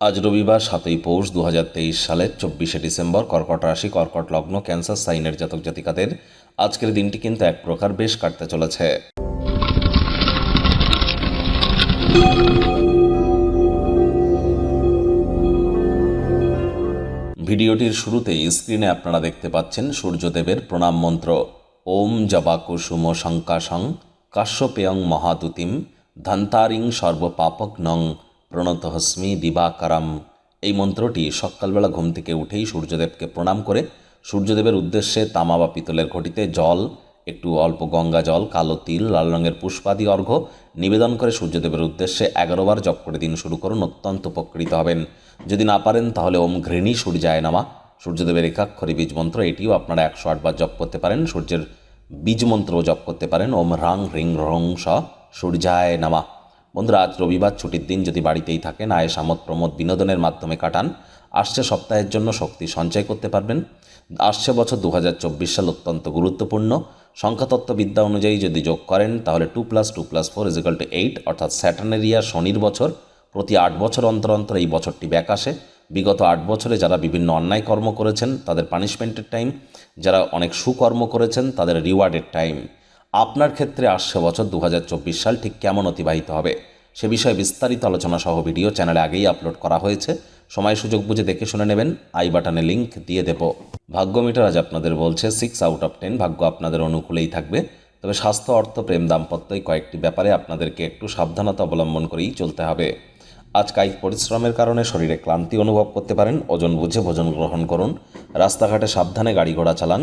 আজ রবিবার সাতই পৌষ দু হাজার তেইশ সালের চব্বিশে ডিসেম্বর কর্কট রাশি, কর্কট লগ্ন, ক্যান্সার, সাইনের জাতক জাতিকাদের আজকের দিনটি কিন্তু এক প্রকার বেশ কাটতে চলেছে। ভিডিওটির শুরুতেই স্ক্রিনে আপনারা দেখতে পাচ্ছেন সূর্যদেবের প্রণাম মন্ত্র। ওম জবা কুসুম শঙ্কাশং কাশ্যপেয়ং মহাদুতিম ধন্তারিং সর্বপাপক নং প্রণতহস্মি দিবাকারাম। এই মন্ত্রটি সকালবেলা ঘুম থেকে উঠেই সূর্যদেবকে প্রণাম করে। সূর্যদেবের উদ্দেশ্যে তামা বা পিতলের ঘটিতে জল, একটু অল্প গঙ্গা জল, কালো তিল, লাল রঙের পুষ্পাদি অর্ঘ্য নিবেদন করে সূর্যদেবের উদ্দেশ্যে এগারোবার জপ করে দিন শুরু করুন, অত্যন্ত উপকৃত হবেন। যদি না পারেন, তাহলে ওম ঘৃণী সূর্যায় নামা। সূর্যদেবের একাক্ষরী বীজ মন্ত্র, এটিও আপনারা একশো আটবার জপ করতে পারেন। সূর্যের বীজ মন্ত্রও জপ করতে পারেন। ওম রাং হ্রিং রং স সূর্যায় নামা। বন্ধুরা, আজ রবিবার, ছুটির দিন যদি বাড়িতেই থাকেন, আয় সামত প্রমোদ বিনোদনের মাধ্যমে কাটান, আসছে সপ্তাহের জন্য শক্তি সঞ্চয় করতে পারবেন। আসছে বছর দু হাজার চব্বিশ সাল অত্যন্ত গুরুত্বপূর্ণ। সংখ্যাতত্ত্ববিদ্যা অনুযায়ী যদি যোগ করেন, তাহলে two plus two plus four equal two eight অর্থাৎ স্যাটার্নের ইয়ার শনির বছর। প্রতি আট বছর অন্তর অন্তর এই বছরটি ব্যাক আসে। বিগত আট বছরে যারা বিভিন্ন অন্যায় কর্ম করেছেন, তাদের পানিশমেন্টের টাইম যারা অনেক সুকর্ম করেছেন, তাদের রিওয়ার্ডের টাইম আপনার ক্ষেত্রে আসছে বছর দু হাজার চব্বিশ সাল ঠিক কেমন অতিবাহিত হবে? সে বিষয়ে বিস্তারিত আলোচনা সহ ভিডিও চ্যানেলে আগেই আপলোড করা হয়েছে। সময় সুযোগ বুঝে দেখে শুনে নেবেন। আই বাটনে লিংক দিয়ে দেব। ভাগ্য মিটার আজ আপনাদের বলছে সিক্স আউট অফ টেন ভাগ্য আপনাদের অনুকূলেই থাকবে। তবে স্বাস্থ্য, অর্থ, প্রেম দাম্পত্য এই কয়েকটি ব্যাপারে আপনাদেরকে একটু সাবধানতা অবলম্বন করেই চলতে হবে। আজ কায়িক পরিশ্রমের কারণে শরীরে ক্লান্তি অনুভব করতে পারেন। ওজন বুঝে ভোজন গ্রহণ করুন। রাস্তাঘাটে সাবধানে গাড়ি ঘোড়া চালান।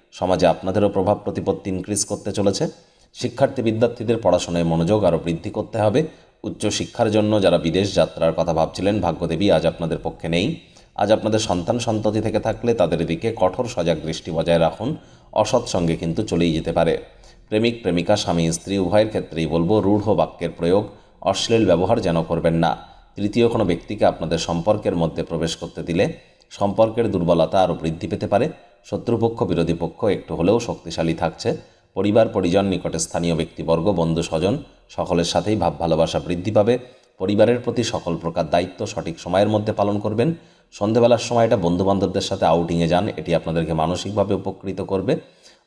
সমাজে আপনাদেরও প্রভাব প্রতিপত্তি ইনক্রিজ করতে চলেছে। শিক্ষার্থী বিদ্যার্থীদের পড়াশোনায় মনোযোগ আরও বৃদ্ধি করতে হবে। উচ্চ শিক্ষার জন্য যারা বিদেশ যাত্রার কথা ভাবছিলেন, ভাগ্যদেবী আজ আপনাদের পক্ষে নেই। আজ আপনাদের সন্তান সন্ততি থেকে থাকলে তাদের দিকে কঠোর সজাগ দৃষ্টি বজায় রাখুন। অসৎ সঙ্গে কিন্তু চলেই যেতে পারে। প্রেমিক, প্রেমিকা, স্বামী, স্ত্রী, উভয়ের ক্ষেত্রেই বলব, রূঢ় বাক্যের প্রয়োগ, অশ্লীল ব্যবহার যেন করবেন না। তৃতীয় কোনো ব্যক্তিকে আপনাদের সম্পর্কের মধ্যে প্রবেশ করতে দিলে সম্পর্কের দুর্বলতা আরও বৃদ্ধি পেতে পারে। শত্রুপক্ষ, বিরোধী পক্ষ একটু হলেও শক্তিশালী থাকছে। পরিবার, পরিজন, নিকটে স্থানীয় ব্যক্তিবর্গ, বন্ধু, স্বজন, সকলের সাথেই ভাব, ভালোবাসা বৃদ্ধি পাবে। পরিবারের প্রতি সকল প্রকার দায়িত্ব সঠিক সময়ের মধ্যে পালন করবেন। সন্ধেবেলার সময়টা বন্ধুবান্ধবদের সাথে আউটিংয়ে যান, এটি আপনাদেরকে মানসিকভাবে উপকৃত করবে।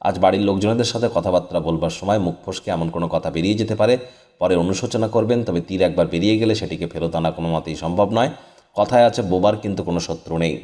আজ বাড়ির লোকজনদের সাথে কথাবার্তা বলবার সময় মুখ ফসকে এমন কোনো কথা বেরিয়ে যেতে পারে। পরে অনুশোচনা করবেন, তবে তীর একবার বেরিয়ে গেলে সেটিকে ফেরত আনা কোনো মতেই সম্ভব নয়। কথায় আছে, বোবার কিন্তু কোনো শত্রু নেই।